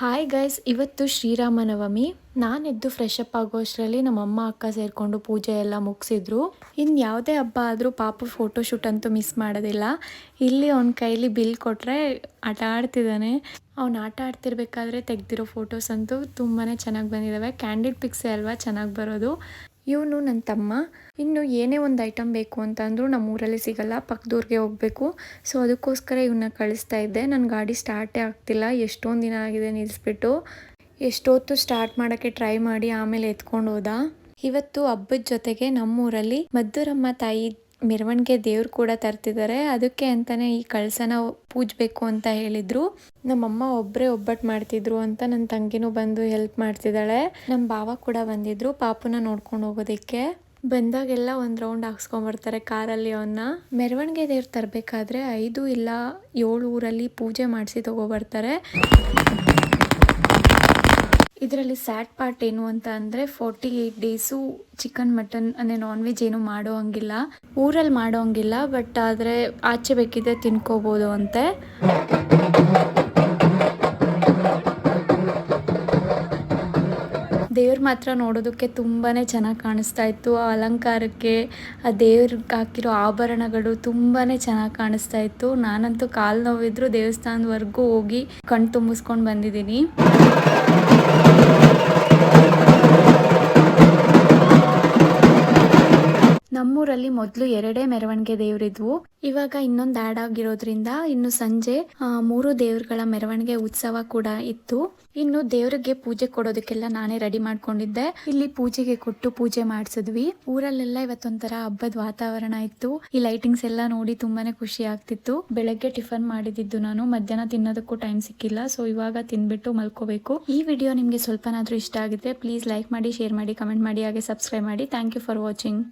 Hi guys ಇವತ್ತು Sri Rama Navami. ನಾನೆದ್ದು fresh up ಆಗೋ ಅಷ್ಟರಲ್ಲಿ ನಮ್ಮ ಅಮ್ಮ ಅಕ್ಕ ಸೇರಿಕೊಂಡು ಪೂಜೆ ಎಲ್ಲ ಮುಗಿಸಿದ್ರು. ಇನ್ನು ಯಾವುದೇ ಹಬ್ಬ ಆದರೂ ಪಾಪ ಫೋಟೋ ಶೂಟ್ ಅಂತೂ ಮಿಸ್ ಮಾಡೋದಿಲ್ಲ. ಇಲ್ಲಿ ಅವನ ಕೈಲಿ ಬಿಲ್ ಕೊಟ್ಟರೆ ಆಟ ಆಡ್ತಿದ್ದಾನೆ. ಅವ್ನು ಆಟ ಆಡ್ತಿರ್ಬೇಕಾದ್ರೆ ತೆಗ್ದಿರೋ ಫೋಟೋಸ್ ಅಂತೂ ತುಂಬಾ ಚೆನ್ನಾಗಿ ಬಂದಿದ್ದಾವೆ ಕ್ಯಾಂಡಿಡ್ ಪಿಕ್ಸೆ ಅಲ್ವಾ ಚೆನ್ನಾಗಿ ಬರೋದು. ಇವನು ನನ್ನ ತಮ್ಮ. ಇನ್ನು ಏನೇ ಒಂದು ಐಟಮ್ ಬೇಕು ಅಂತ ಅಂದರೂ ನಮ್ಮ ಊರಲ್ಲಿ ಸಿಗಲ್ಲ ಪಕ್ಕದೂರಿಗೆ ಹೋಗಬೇಕು. ಸೊ ಅದಕ್ಕೋಸ್ಕರ ಇವನ್ನ ಕಳಿಸ್ತಾ ಇದ್ದೆ. ನನ್ನ ಗಾಡಿ ಸ್ಟಾರ್ಟೇ ಆಗ್ತಿಲ್ಲ. ಎಷ್ಟೊಂದು ದಿನ ಆಗಿದೆ ನಿಲ್ಲಿಸ್ಬಿಟ್ಟು ಎಷ್ಟೊತ್ತು ಸ್ಟಾರ್ಟ್ ಮಾಡೋಕ್ಕೆ ಟ್ರೈ ಮಾಡಿ ಆಮೇಲೆ ಎತ್ಕೊಂಡು ಹೋದ. ಇವತ್ತು ಹಬ್ಬದ ಜೊತೆಗೆ ನಮ್ಮೂರಲ್ಲಿ ಮದ್ದೂರಮ್ಮ ತಾಯಿ ಮೆರವಣಿಗೆ ದೇವ್ರು ಕೂಡ ತರ್ತಿದ್ದಾರೆ. ಅದಕ್ಕೆ ಅಂತಾನೆ ಈ ಕಳಸನ ಪೂಜಬೇಕು ಅಂತ ಹೇಳಿದ್ರು. ನಮ್ಮಮ್ಮ ಒಬ್ಬರೇ ಒಬ್ಬಟ್ಟು ಮಾಡ್ತಿದ್ರು ಅಂತ ನನ್ನ ತಂಗಿನೂ ಬಂದು ಹೆಲ್ಪ್ ಮಾಡ್ತಿದ್ದಾಳೆ. ನಮ್ಮ ಬಾವ ಕೂಡ ಬಂದಿದ್ರು ಪಾಪುನ ನೋಡ್ಕೊಂಡು ಹೋಗೋದಕ್ಕೆ. ಬಂದಾಗೆಲ್ಲ ಒಂದು ರೌಂಡ್ ಹಾಕ್ಸ್ಕೊಂಬರ್ತಾರೆ ಕಾರಲ್ಲಿ ಅವನ್ನ ಮೆರವಣಿಗೆ ದೇವ್ರು ತರಬೇಕಾದ್ರೆ ಐದು ಇಲ್ಲ ಏಳು ಊರಲ್ಲಿ ಪೂಜೆ ಮಾಡಿಸಿ ತಗೊಬರ್ತಾರೆ ಇದರಲ್ಲಿ ಸ್ಯಾಡ್ ಪಾರ್ಟ್ ಏನು ಅಂತ ಅಂದರೆ forty eight days chicken mutton ಅಂದರೆ ನಾನ್ ವೆಜ್ ಏನು ಮಾಡೋ ಹಂಗಿಲ್ಲ. ಊರಲ್ಲಿ ಮಾಡೋ ಹಂಗಿಲ್ಲ ಬಟ್ ಆದರೆ ಆಚೆ ಬೇಕಿದ್ರೆ ತಿನ್ಕೋಬೋದು ಅಂತೆ. ದೇವ್ರ ಮಾತ್ರ ನೋಡೋದಕ್ಕೆ ತುಂಬಾ ಚೆನ್ನಾಗಿ ಕಾಣಿಸ್ತಾ ಇತ್ತು. ಆ ಅಲಂಕಾರಕ್ಕೆ, ಆ ದೇವ್ರಿಗೆ ಹಾಕಿರೋ ಆಭರಣಗಳು ತುಂಬಾ ಚೆನ್ನಾಗಿ ಕಾಣಿಸ್ತಾ ಇತ್ತು. ನಾನಂತೂ ಕಾಲು ನೋವಿದ್ರು ದೇವಸ್ಥಾನದವರೆಗೂ ಹೋಗಿ ಕಣ್ ತುಂಬಿಸ್ಕೊಂಡು ಬಂದಿದ್ದೀನಿ. ನಮ್ಮೂರಲ್ಲಿ ಮೊದಲು ಎರಡೇ ಮೆರವಣಿಗೆ ದೇವರಿದ್ವು. ಇವಾಗ ಇನ್ನೊಂದು ಆ್ಯಡ್ ಆಗಿರೋದ್ರಿಂದ ಇನ್ನು ಸಂಜೆ ಮೂರು ದೇವರುಗಳ ಮೆರವಣಿಗೆ ಉತ್ಸವ ಕೂಡ ಇತ್ತು. ಇನ್ನು ದೇವರಿಗೆ ಪೂಜೆ ಕೊಡೋದಕ್ಕೆಲ್ಲ ನಾನೇ ರೆಡಿ ಮಾಡ್ಕೊಂಡಿದ್ದೆ. ಇಲ್ಲಿ ಪೂಜೆಗೆ ಕೊಟ್ಟು ಪೂಜೆ ಮಾಡಿಸಿದ್ವಿ. ಊರಲ್ಲೆಲ್ಲ ಇವತ್ತೊಂಥರ ಹಬ್ಬದ ವಾತಾವರಣ ಇತ್ತು. ಈ ಲೈಟಿಂಗ್ಸ್ ಎಲ್ಲ ನೋಡಿ ತುಂಬಾನೇ ಖುಷಿ ಆಗ್ತಿತ್ತು. ಬೆಳಗ್ಗೆ ಟಿಫನ್ ಮಾಡಿದ್ದು ನಾನು. ಮಧ್ಯಾಹ್ನ ತಿನ್ನೋದಕ್ಕೂ ಟೈಮ್ ಸಿಕ್ಕಿಲ್ಲ. ಸೊ ಇವಾಗ ತಿನ್ಬಿಟ್ಟು ಮಲ್ಕೋಬೇಕು. ಈ ವಿಡಿಯೋ ನಿಮಗೆ ಸ್ವಲ್ಪನಾದ್ರೂ ಇಷ್ಟ ಆಗಿದ್ರೆ ಪ್ಲೀಸ್ ಲೈಕ್ ಮಾಡಿ ಶೇರ್ ಮಾಡಿ ಕಮೆಂಟ್ ಮಾಡಿ, ಹಾಗೆ ಸಬ್ಸ್ಕ್ರೈಬ್ ಮಾಡಿ. Thank you for watching